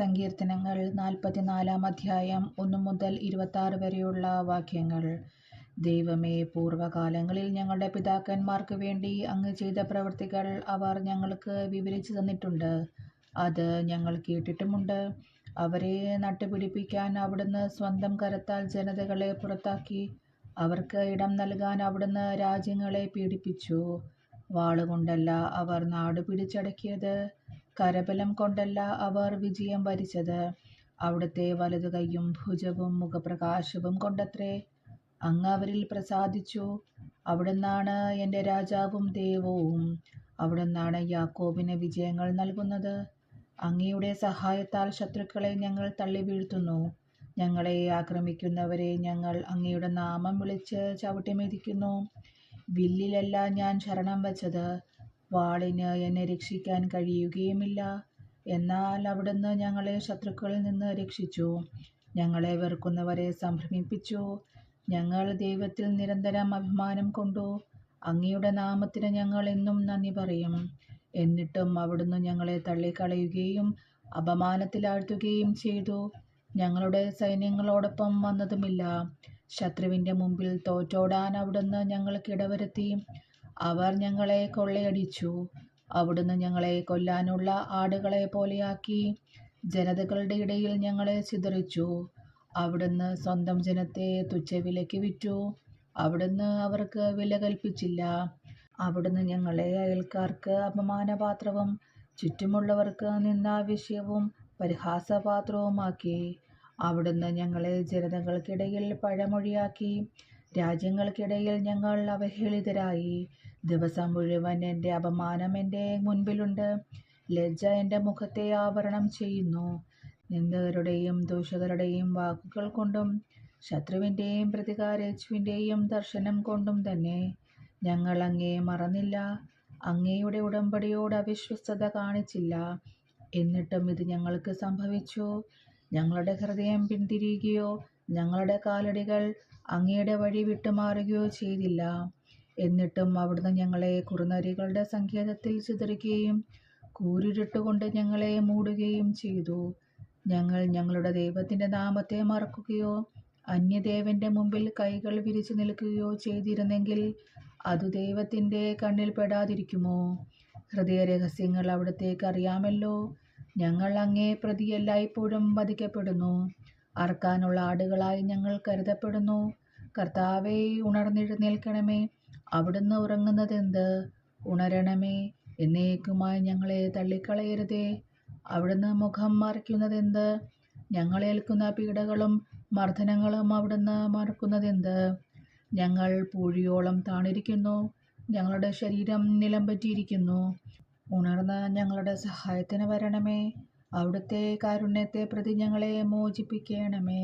സങ്കീർത്തനങ്ങൾ നാൽപ്പത്തിനാലാം അധ്യായം ഒന്നു മുതൽ ഇരുപത്താറ് വരെയുള്ള വാക്യങ്ങൾ. ദൈവമേ പൂർവകാലങ്ങളിൽ ഞങ്ങളുടെ പിതാക്കന്മാർക്ക് വേണ്ടി അങ്ങ് ചെയ്ത പ്രവൃത്തികൾ അവർ ഞങ്ങൾക്ക് വിവരിച്ചു തന്നിട്ടുണ്ട്. അത് ഞങ്ങൾ കേട്ടിട്ടുമുണ്ട്. അവരെ നട്ടുപിടിപ്പിക്കാൻ അവിടുന്ന് സ്വന്തം കരത്താൽ ജനതകളെ പുറത്താക്കി അവർക്ക് ഇടം നൽകാൻ അവിടുന്ന് രാജ്യങ്ങളെ പീഡിപ്പിച്ചു. വാളുകൊണ്ടല്ല അവർ നാട് പിടിച്ചടക്കിയത്. കരബലം കൊണ്ടല്ല അവർ വിജയം വരിച്ചത്. അവിടുത്തെ വലതുകൈയും ഭുജവും മുഖപ്രകാശവും കൊണ്ടത്രേ അങ്ങ് അവരിൽ പ്രസാദിച്ചു. അവിടുന്നാണ് എന്റെ രാജാവും ദൈവവും. അവിടുന്നാണ് യാക്കോബിന് വിജയങ്ങൾ നൽകുന്നത്. അങ്ങയുടെ സഹായത്താൽ ശത്രുക്കളെ ഞങ്ങൾ തള്ളി വീഴ്ത്തുന്നു. ഞങ്ങളെ ആക്രമിക്കുന്നവരെ ഞങ്ങൾ അങ്ങയുടെ നാമം വിളിച്ച് ചവിട്ടിമെതിക്കുന്നു. വില്ലിലല്ല ഞാൻ ശരണം വച്ചത്. വാളിന് എന്നെ രക്ഷിക്കാൻ കഴിയുകയുമില്ല. എന്നാൽ അവിടുന്ന് ഞങ്ങളെ ശത്രുക്കളിൽ നിന്ന് രക്ഷിച്ചു. ഞങ്ങളെ വെറുക്കുന്നവരെ സംഭ്രമിപ്പിച്ചു. ഞങ്ങൾ ദൈവത്തിൽ നിരന്തരം അഭിമാനം കൊണ്ടു. അങ്ങയുടെ നാമത്തിന് ഞങ്ങൾ എന്നും നന്ദി പറയും. എന്നിട്ടും അവിടുന്ന് ഞങ്ങളെ തള്ളിക്കളയുകയും അപമാനത്തിലാഴ്ത്തുകയും ചെയ്തു. ഞങ്ങളുടെ സൈന്യങ്ങളോടൊപ്പം വന്നതുമില്ല. ശത്രുവിന്റെ മുമ്പിൽ തോറ്റോടാൻ അവിടുന്ന് ഞങ്ങൾക്ക് ഇടവരുത്തി. അവർ ഞങ്ങളെ കൊള്ളയടിച്ചു. അവിടുന്ന് ഞങ്ങളെ കൊല്ലാനുള്ള ആടുകളെ പോലെയാക്കി ജനതകളുടെ ഇടയിൽ ഞങ്ങളെ ചിതറിച്ചു. അവിടുന്ന് സ്വന്തം ജനത്തെ തുച്ഛവിലയ്ക്ക് വിറ്റു. അവിടുന്ന് അവർക്ക് വില കൽപ്പിച്ചില്ല. അവിടുന്ന് ഞങ്ങളെ അയൽക്കാർക്ക് അപമാനപാത്രവും ചുറ്റുമുള്ളവർക്ക് നിന്ദാവിഷയവും പരിഹാസപാത്രവുമാക്കി. അവിടുന്ന് ഞങ്ങളെ ജനതകൾക്കിടയിൽ പഴമൊഴിയാക്കി. രാജ്യങ്ങൾക്കിടയിൽ ഞങ്ങൾ അവഹേളിതരായി. ദിവസം മുഴുവൻ എന്റെ അപമാനം എന്റെ മുൻപിലുണ്ട്. ലജ്ജ എന്റെ മുഖത്തെ ആവരണം ചെയ്യുന്നു. നിന്ദകരുടെയും ദൂഷകരുടെയും വാക്കുകൾ കൊണ്ടും ശത്രുവിന്റെയും പ്രതികാരേച്ചുവിന്റെയും ദർശനം കൊണ്ടും തന്നെ ഞങ്ങൾ അങ്ങേ മറന്നില്ല. അങ്ങയുടെ ഉടമ്പടിയോട് അവിശ്വസ്തത കാണിച്ചില്ല. എന്നിട്ടും ഇത് ഞങ്ങൾക്ക് സംഭവിച്ചു. ഞങ്ങളുടെ ഹൃദയം പിന്തിരിയുകയോ ഞങ്ങളുടെ കാലടികൾ അങ്ങയുടെ വഴി വിട്ടുമാറുകയോ ചെയ്തില്ല. എന്നിട്ടും അവിടുന്ന് ഞങ്ങളെ കുറുനരികളുടെ സങ്കേതത്തിൽ ചിതറിക്കുകയും കൂരിരുട്ടുകൊണ്ട് ഞങ്ങളെ മൂടുകയും ചെയ്തു. ഞങ്ങൾ ഞങ്ങളുടെ ദൈവത്തിന്റെ നാമത്തെ മറക്കുകയോ അന്യദേവന്റെ മുമ്പിൽ കൈകൾ വിരിച്ചു നിൽക്കുകയോ ചെയ്തിരുന്നെങ്കിൽ അത് ദൈവത്തിന്റെ കണ്ണിൽ പെടാതിരിക്കുമോ? ഹൃദയ രഹസ്യങ്ങൾ അവിടത്തേക്ക് അറിയാമല്ലോ. ഞങ്ങൾ അങ്ങേ പ്രതിയല്ല ഇപ്പോഴും വധിക്കപ്പെടുന്നു. അറക്കാനുള്ള ആടുകളായി ഞങ്ങൾ കരുതപ്പെടുന്നു. കർത്താവെ ഉണർന്നെഴുന്നേൽക്കണമേ. അവിടുന്ന് ഉറങ്ങുന്നതെന്ത് ഉണരണമേ. എന്നേക്കുമായി ഞങ്ങളെ തള്ളിക്കളയരുതേ. അവിടുന്ന് മുഖം മറയ്ക്കുന്നതെന്ത് ഞങ്ങളേൽക്കുന്ന പീഡകളും മർദ്ദനങ്ങളും അവിടുന്ന് മറക്കുന്നതെന്ത് ഞങ്ങൾ പൂഴിയോളം താണിരിക്കുന്നു. ഞങ്ങളുടെ ശരീരം നിലം പറ്റിയിരിക്കുന്നു ഉണർന്ന് ഞങ്ങളുടെ സഹായത്തിന് വരണമേ. അവിടുത്തെ കാരുണ്യത്തെ പ്രതി ഞങ്ങളെ മോചിപ്പിക്കണമേ.